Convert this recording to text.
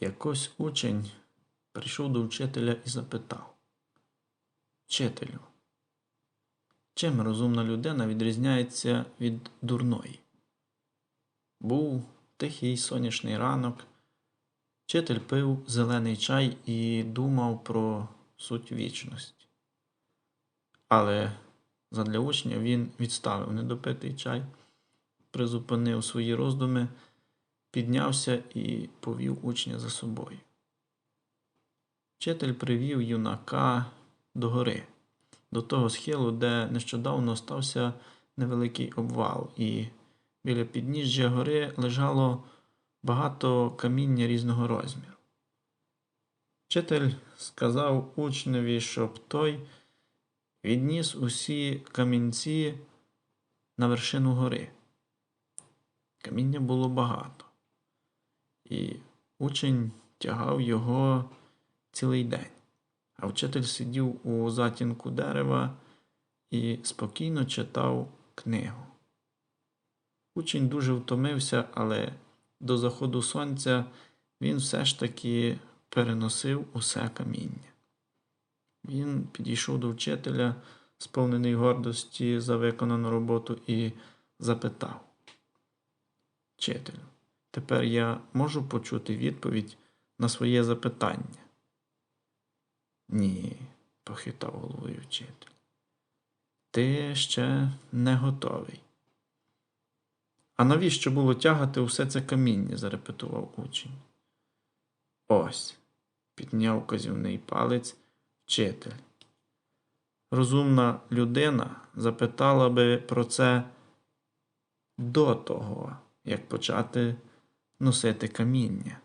Якось учень прийшов до вчителя і запитав: Вчителю, чим розумна людина відрізняється від дурної? Був тихий сонячний ранок. Вчитель пив зелений чай і думав про суть вічності. Але задля учня він відставив недопитий чай, призупинив свої роздуми, піднявся і повів учня за собою. Вчитель привів юнака до гори, до того схилу, де нещодавно стався невеликий обвал, і біля підніжжя гори лежало багато каміння різного розміру. Вчитель сказав учневі, щоб той відніс усі камінці на вершину гори. Каміння було багато, і учень тягав його цілий день, а вчитель сидів у затінку дерева і спокійно читав книгу. Учень дуже втомився, але до заходу сонця він все ж таки переносив усе каміння. Він підійшов до вчителя, сповнений гордості за виконану роботу, і запитав: Вчителю, тепер я можу почути відповідь на своє запитання? Ні, похитав головою вчитель. Ти ще не готовий. А навіщо було тягати усе це каміння? зарепетував учень. Ось, підняв казівний палець вчитель. Розумна людина запитала би про це до того, як почати носити каміння.